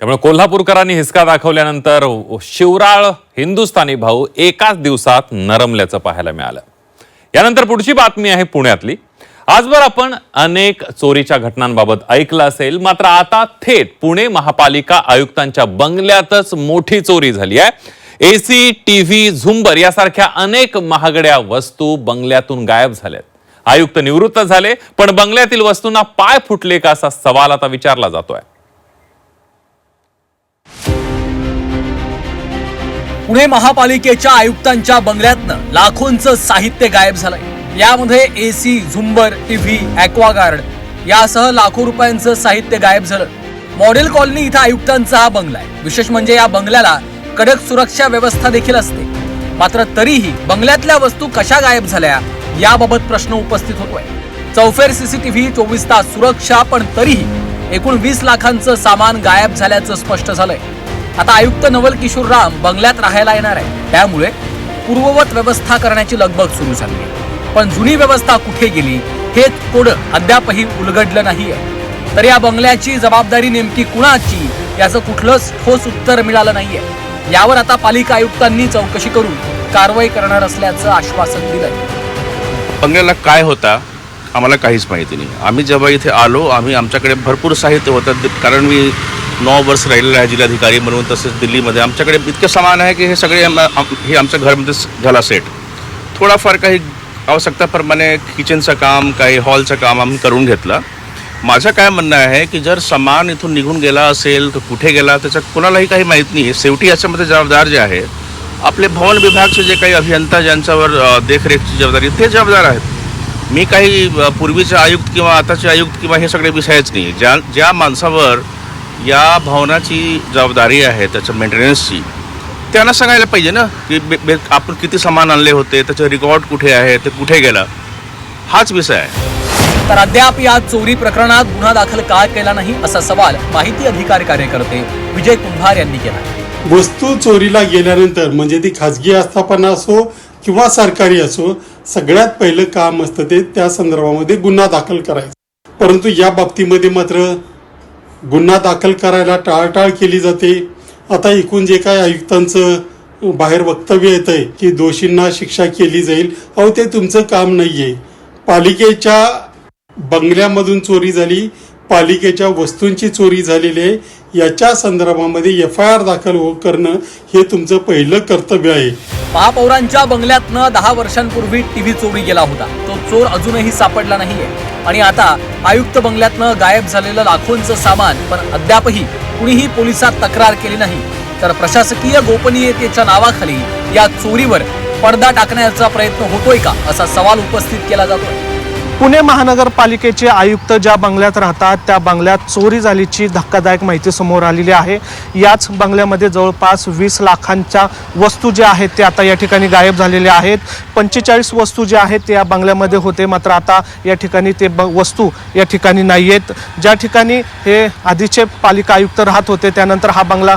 त्यामुळे कोल्हापूरकरांनी हिसका दाखवल्यानंतर शिवराळ हिंदुस्थानी भाऊ एकाच दिवसात नरमल्याचं पाहायला मिळालं. यानंतर पुढची बातमी आहे पुण्यातली. आजवर आपण अनेक चोरीच्या घटनांबाबत ऐकलं असेल मात्र आता थेट पुणे महापालिका आयुक्तांच्या बंगल्यातच मोठी चोरी झाली आहे. एसी टीव्ही झुंबर यासारख्या अनेक महागड्या वस्तू बंगल्यातून गायब झाल्यात. आयुक्त निवृत्त झाले पण बंगल्यातील वस्तूंना पाय फुटले का असा सवाल आता विचारला जातोय. पुणे महापालिकेच्या आयुक्तांच्या बंगल्यातनं लाखोंचं साहित्य गायब झालंय. यामध्ये एसी झुंबर टीव्ही ॲक्वागार्ड यासह लाखो रुपयांचं साहित्य गायब झालं. मॉडेल कॉलनी इथं आयुक्तांचा हा बंगला आहे. विशेष म्हणजे या बंगल्याला कडक सुरक्षा व्यवस्था देखील असते. मात्र तरीही बंगल्यातल्या वस्तू कशा गायब झाल्या याबाबत प्रश्न उपस्थित होतोय. चौफेर सीसीटीव्ही चोवीस तास सुरक्षा पण तरीही एकूण वीस लाखांचं सामान गायब झाल्याचं स्पष्ट झालंय. आता आयुक्त नवल किशोर राम बंगल्यात राहायला येणार आहे त्यामुळे पूर्ववत व्यवस्था करण्याची लगबग सुरू झाली. पण जुनी व्यवस्था कुठे गेली हेच कोड अद्यापही उलगडलं नाहीये. तर या बंगल्याची जबाबदारी नेमकी कुणाची याचं कुठलंच ठोस उत्तर मिळालं नाहीये. यावर आता पालिका आयुक्तांनी चौकशी करून कारवाई करणार असल्याचं आश्वासन दिलंय. बंगल्याला काय होता आम्हाला काहीच माहिती नाही. आम्ही जेव्हा इथे आलो आम्ही आमच्याकडे भरपूर साहित्य होतं कारण मी नऊ वर्ष राहिलेलं आहे जिल्हाधिकारी म्हणून तसेच दिल्लीमध्ये. आमच्याकडे इतकं सामान आहे की हे सगळे आम- आम- हे आमच्या घरमध्ये झाला सेट. थोडाफार काही आवश्यकताप्रमाणे किचनचं काम काही हॉलचं काम आम्ही करून घेतलं. माझं काय म्हणणं आहे की जर सामान इथून निघून गेला असेल तर कुठे गेला त्याचं कुणालाही काही माहीत नाही. शेवटी याच्यामध्ये जबाबदार जे आहे आपले भवन विभागचे जे काही अभियंता ज्यांच्यावर देखरेखची जबाबदारी ते जबाबदार आहेत. मी काही पूर्वीचे आयुक्त किंवा आताचे आयुक्त किंवा हे सगळे विषयच नाही. ज्या ज्या माणसावर या भवनाची जबाबदारी आहे त्याच्या मेंटेनन्सची त्यांना सांगायला पाहिजे ना की बे- बे- आपण किती सामान आणले होते त्याचं रेकॉर्ड कुठे आहे ते कुठे गेलं? हाच विषय आहे. तर अद्याप या चोरी प्रकरणात गुन्हा दाखल का केला नाही असा सवाल माहिती अधिकार कार्यकर्ते विजय कुंभार यांनी केला. वस्तू चोरीला गेल्यानंतर म्हणजे ती खाजगी आस्थापना असो किंवा सरकारी असो सगळ्यात पहिलं काम असतं ते त्या संदर्भामध्ये गुन्हा दाखल करायचं. परंतु या बाबतीमध्ये मात्र गुन्हा दाखल करायला टाळटाळ केली जाते. आता एकूण जे काय आयुक्तांचं बाहेर वक्तव्य येत आहे की दोषींना शिक्षा केली जाईल अहो ते तुमचं काम नाहीये. पालिकेच्या बंगल्यामधून चोरी झाली पालिकेच्या वस्तूंची चोरी झालेली आहे. याच्या संदर्भामध्ये एफ आय आर दाखल हो- करणं हे तुमचं पहिलं कर्तव्य आहे. महापौरांच्या बंगल्यातनं दहा वर्षांपूर्वी टीव्ही चोरी गेला होता. तो चोर अजूनही सापडला नाहीये. आणि आता आयुक्त बंगल्यातनं गायब झालेलं लाखोंचं सामान पण अद्यापही कुणीही पोलिसात तक्रार केली नाही. तर प्रशासकीय गोपनीयतेच्या नावाखाली या चोरीवर पडदा टाकण्याचा प्रयत्न होतोय का असा सवाल उपस्थित केला जातोय. पुणे महानगरपालिकेचे आयुक्त ज्या बंगल्यात राहतात त्या बंगल्यात चोरी झाल्याची धक्कादायक माहिती समोर आलेली आहे. याच बंगल्यामध्ये जवळपास वीस लाखांच्या वस्तू ज्या आहेत त्या आता या ठिकाणी गायब झालेल्या आहेत. पंचेचाळीस वस्तू ज्या आहेत त्या बंगल्यामध्ये होते. मात्र आता या ठिकाणी ते ब वस्तू या ठिकाणी नाही आहेत ज्या ठिकाणी हे आधीचे पालिका आयुक्त राहत होते त्यानंतर हा बंगला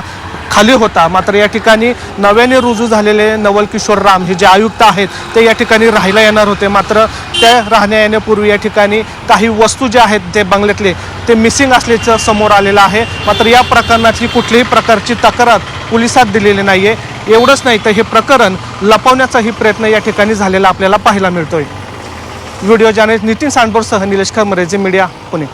खाली होता. मात्र या ठिकाणी नव्याने रुजू झालेले नवल किशोर राम हे जे आयुक्त आहेत ते या ठिकाणी राहायला येणार होते. मात्र त्या राहण्या येण्यापूर्वी या ठिकाणी काही वस्तू ज्या आहेत ते बंगल्यातले ते मिसिंग असल्याचं समोर आलेलं आहे. मात्र या प्रकरणातली कुठल्याही प्रकारची तक्रार पोलिसात दिलेली नाही आहे एवढंच नाही तर हे प्रकरण लपवण्याचाही प्रयत्न या ठिकाणी झालेला आपल्याला पाहायला मिळतोय. व्हिडिओ जाने नितीन सांडबोरसह निलेश खमरेचे मीडिया पुणे.